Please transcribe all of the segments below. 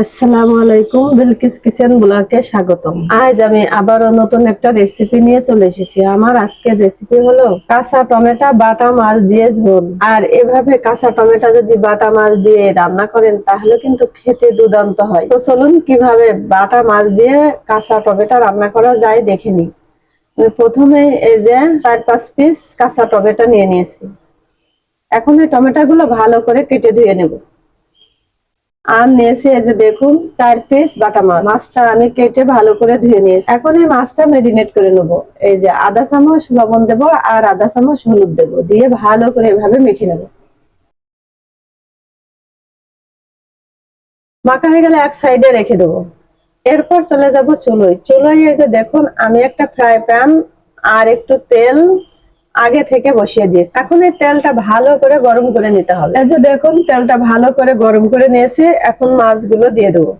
আসসালামু আলাইকুম, বিলকিস কিচেন ব্লগে স্বাগতম। আজ আমি আবারও নতুন একটা রেসিপি নিয়ে চলে এসেছি। আমার আজকের রেসিপি হলো কাঁচা টমেটো, বাটা মাছ দিয়ে ঝোল। আর এভাবে কাঁচা টমেটো যদি বাটা মাছ দিয়ে রান্না করেন, তাহলে কিন্তু খেতে দুর্দান্ত হয়। তো চলুন কীভাবে বাটা মাছ দিয়ে কাঁচা টমেটো রান্না করা যায় দেখে নিই। প্রথমে এই যে চার পাঁচ পিস কাঁচা টমেটো নিয়ে নিয়েছি। এখন এই টমেটোগুলো ভালো করে কেটে ধুয়ে নেব। আর নিয়েছি এই যে দেখুন, চার পিস বাটা মাছ। মাছটা আমি কেটে ভালো করে ধুয়ে নিয়েছি। এখন এই মাছটা মেরিনেট করে নেব। এই যে আধা চামচ, লবণ দেবো আর আধা চামচ, হলুদ দেবো। দিয়ে ভালো করে এভাবে মেখে নেব। মাখা হয়ে গেলে এক সাইডে রেখে দেবো। এরপর চলে যাব চুলোয়। চুলোয় এই যে দেখুন, আমি একটা ফ্রাই প্যান আর একটু তেল আগে থেকে বসিয়ে দিয়েছি। এখন এই তেলটা ভালো করে গরম করে নিতে হবে। এই যে দেখুন, তেলটা ভালো করে গরম করে নিয়েছি। এখন মাছগুলো দিয়ে দেবো।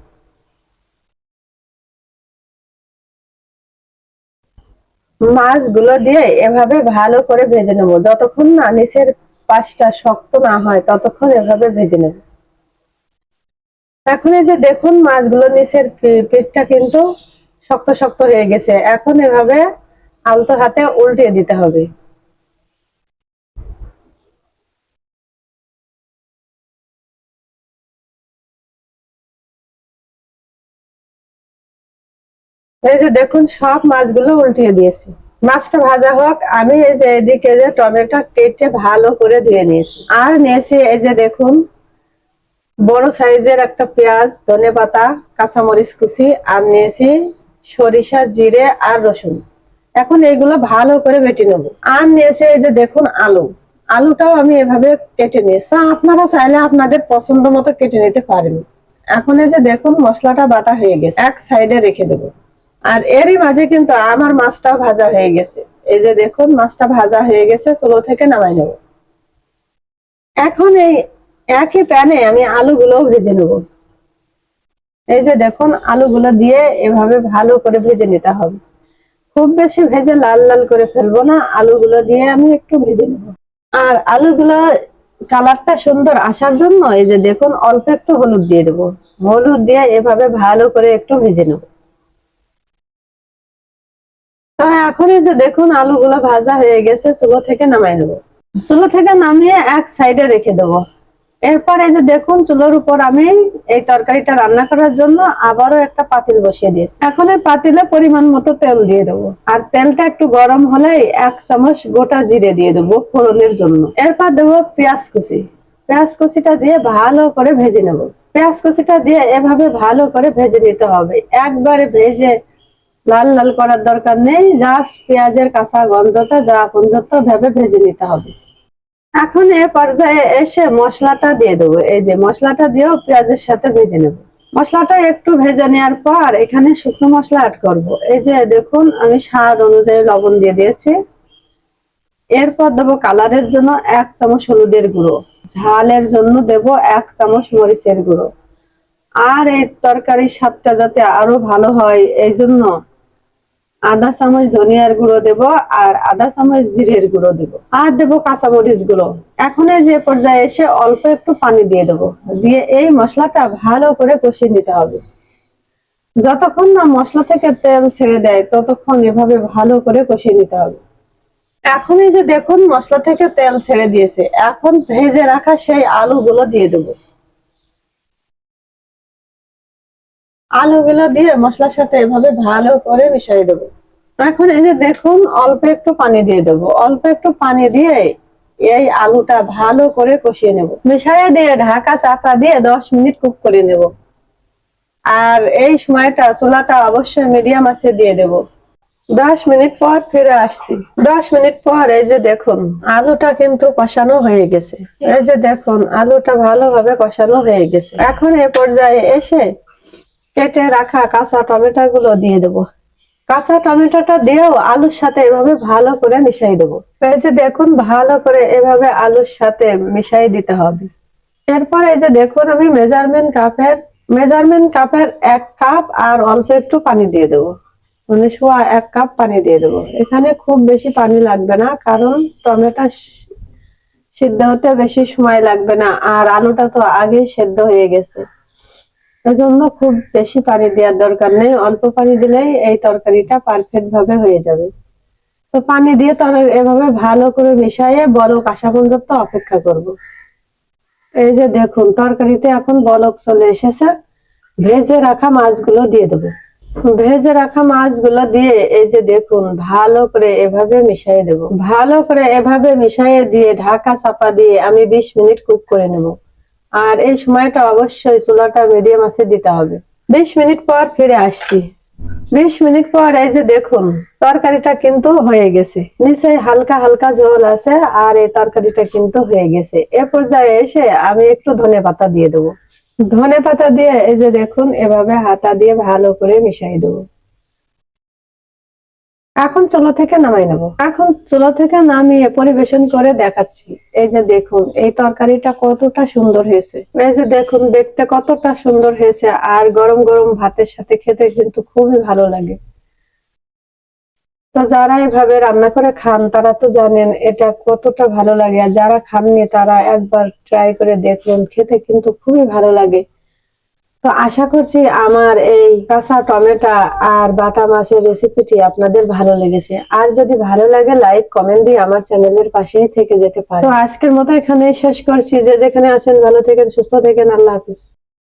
মাছগুলো দিয়ে এভাবে ভালো করে ভেজে নেব। যতক্ষণ না নিচের পাশটা শক্ত না হয়, ততক্ষণ এভাবে ভেজে নেব। এখন এই যে দেখুন, মাছগুলো নিচের পিঠটা কিন্তু শক্ত শক্ত হয়ে গেছে। এখন এভাবে আলতো হাতে উল্টিয়ে দিতে হবে। এই যে দেখুন, সব মাছগুলো উল্টিয়ে দিয়েছি। মাছটা ভাজা হোক, আমি এই যে এদিকে যে টমেটো কেটে ভালো করে ধুয়ে নিয়েছি। আর নিয়েছি এই যে দেখুন, বড় সাইজের একটা পেঁয়াজ, ধনে পাতা, কাঁচামরিচ কুচি, আর নিয়েছি সরিষা, জিরে আর রসুন। এখন এইগুলো ভালো করে বেটে নেব। আর নিয়েছি এই যে দেখুন, আলু। আলুটাও আমি এভাবে কেটে নিয়েছি। আপনারা চাইলে আপনাদের পছন্দ মতো কেটে নিতে পারেন। এখন এই যে দেখুন, মশলাটা বাটা হয়ে গেছে। এক সাইডে রেখে দেবো। আর এরই মাঝে কিন্তু আমার মাছটা ভাজা হয়ে গেছে। এই যে দেখুন, মাছটা ভাজা হয়ে গেছে, চুলো থেকে নামাই নেব। এখন এই একই প্যানে আমি আলুগুলো ভেজে নেব। এই যে দেখুন, আলুগুলো দিয়ে এভাবে ভালো করে ভেজে নিতে হবে। খুব বেশি ভেজে লাল লাল করে ফেলব না, আলুগুলো দিয়ে আমি একটু ভেজে নেব। আর আলুগুলো কালারটা সুন্দর আসার জন্য এই যে দেখুন, অল্প একটু হলুদ দিয়ে দেবো। হলুদ দিয়ে এভাবে ভালো করে একটু ভেজে নেব। তো এখন এই যে দেখুন, আলুগুলো ভাজা হয়ে গেছে, চুলো থেকে নামাই দেবো। চুলো থেকে নামিয়ে এক সাইডে রেখে দেবো। এরপর এই যে দেখুন, চুলোর উপর আমি এই তরকারিটা রান্না করার জন্য আবারও একটা পাতিল বসিয়ে দিয়েছি। এখন এই পাতিলে পরিমাণ মতো তেল দিয়ে দেবো। আর তেলটা একটু গরম হলেই এক চামচ গোটা জিরে দিয়ে দেবো ফোড়নের জন্য। এরপর দেবো পেঁয়াজ কুচি। পেঁয়াজ কুচিটা দিয়ে ভালো করে ভেজে নেব। পেঁয়াজ কুচিটা দিয়ে এভাবে ভালো করে ভেজে নিতে হবে। একবারে ভেজে লাল লাল করার দরকার নেই, জাস্ট পেঁয়াজের কাঁচা গন্ধটা যা পর্যন্ত ভেবে ভেজে নিতে হবে। এখন এ পর্যায়ে এসে মশলাটা দিয়ে দেবো। এই যে মশলাটা দিয়েও পেঁয়াজের সাথে ভেজে নেব। মশলাটা একটু ভেজে নেওয়ার পর এখানে শুকনো মশলা অ্যাড করব। এই যে দেখুন, আমি স্বাদ অনুযায়ী লবণ দিয়ে দিয়েছি। এরপর দেবো কালারের জন্য এক চামচ হলুদের গুঁড়ো। ঝালের জন্য দেব এক চামচ মরিচের গুঁড়ো। আর এই তরকারির স্বাদটা যাতে আরও ভালো হয়, এই জন্য আধা চামচ, ধনিয়ার গুঁড়ো দেব আর আধা চামচ, জিরের গুঁড়ো দেব। আর দেব কাঁচামরিচ গুঁড়ো। এখন যে পর্যায়ে এসে অল্প একটু পানি দিয়ে দেব। দিয়ে এই মশলাটা ভালো করে কষিয়ে নিতে হবে। যতক্ষণ না মশলা থেকে তেল ছেড়ে দেয়, ততক্ষণ এভাবে ভালো করে কষিয়ে নিতে হবে। এখন এই যে দেখুন, মশলা থেকে তেল ছেড়ে দিয়েছে। এখন ভেজে রাখা সেই আলুগুলো দিয়ে দেবো। আলুগুলো দিয়ে মশলার সাথে এভাবে ভালো করে মিশিয়ে দেবো। এখন এই যে দেখুন, অল্প একটু পানি দিয়ে দেবো। অল্প একটু পানি দিয়ে এই আলুটা ভালো করে কষিয়ে নেব। মিশিয়ে দিয়ে ঢাকা চাপা দিয়ে দশ মিনিট কুক করে নেব। আর এই সময়টা চুলাটা অবশ্যই মিডিয়াম আছে দিয়ে দেব। দশ মিনিট পর ফিরে আসছি। দশ মিনিট পর এই যে দেখুন, আলুটা কিন্তু কষানো হয়ে গেছে। এই যে দেখুন, আলুটা ভালোভাবে কষানো হয়ে গেছে। এখন এ পর্যায়ে এসে কেটে রাখা কাঁচা টমেটো গুলো দিয়ে দেবো। কাঁচা টমেটোটা দিয়েও আলুর সাথে এভাবে ভালো করে মিশাই দেবো। এই যে দেখুন, ভালো করে এভাবে আলুর সাথে মিশাই দিতে হবে। এরপর এই যে দেখুন, আমি মেজারমেন্ট কাপের মেজারমেন্ট কাপের এক কাপ আর অল্প একটু পানি দিয়ে দেবো। মানে সোয়া এক কাপ পানি দিয়ে দেবো। এখানে খুব বেশি পানি লাগবে না, কারণ টমেটো সিদ্ধ হতে বেশি সময় লাগবে না, আর আলুটা তো আগেই সেদ্ধ হয়ে গেছে। এজন্য খুব বেশি পানি দেওয়ার দরকার নেই। অল্প পানি দিলেই এই তরকারিটা পারফেক্ট ভাবে হয়ে যাবে। তো পানি দিয়ে তর এভাবে ভালো করে মিশিয়ে বলক আসা পর্যন্ত অপেক্ষা করব। এই যে দেখুন, তরকারিতে এখন বলক চলে এসেছে। ভেজে রাখা মাছগুলো দিয়ে দেবো। ভেজে রাখা মাছগুলো দিয়ে এই যে দেখুন, ভালো করে এভাবে মিশিয়ে দেব। ভালো করে এভাবে মিশিয়ে দিয়ে ঢাকা চাপা দিয়ে আমি বিশ মিনিট কুক করে নেব। আর এই সময়টা অবশ্যই চুলাটা মিডিয়াম আছে দিতে হবে। বিশ মিনিট পর ফিরে আসছি। বিশ মিনিট পর এই যে দেখুন, তরকারিটা কিন্তু হয়ে গেছে। নিচে হালকা হালকা ঝোল আছে আর এই তরকারিটা কিন্তু হয়ে গেছে। এ পর্যায়ে এসে আমি একটু ধনে পাতা দিয়ে দেবো। ধনে পাতা দিয়ে এই যে দেখুন, এভাবে হাতা দিয়ে ভালো করে মিশাই দেবো। এখন চুলো থেকে নামাই নেব। এখন চুলো থেকে নামিয়ে পরিবেশন করে দেখাচ্ছি। এই যে দেখুন, এই তরকারিটা কতটা সুন্দর হয়েছে। এই যে দেখুন, দেখতে কতটা সুন্দর হয়েছে আর গরম গরম ভাতের সাথে খেতে কিন্তু খুবই ভালো লাগে। তো যারা এভাবে রান্না করে খান, তারা তো জানেন এটা কতটা ভালো লাগে। আর যারা খাননি, তারা একবার ট্রাই করে দেখুন, খেতে কিন্তু খুবই ভালো লাগে। তো আশা করছি আমার এই কাঁচা টমেটো আর বাটা মাছের রেসিপিটি আপনাদের ভালো লেগেছে। আর যদি ভালো লাগে লাইক কমেন্ট দিয়ে আমার চ্যানেলের পাশেই থেকে যেতে পারে তো আজকের মতো এখানে শেষ করছি। যে যেখানে আছেন, ভালো থেকেন, সুস্থ থেকেন, আল্লাহ হাফিজ।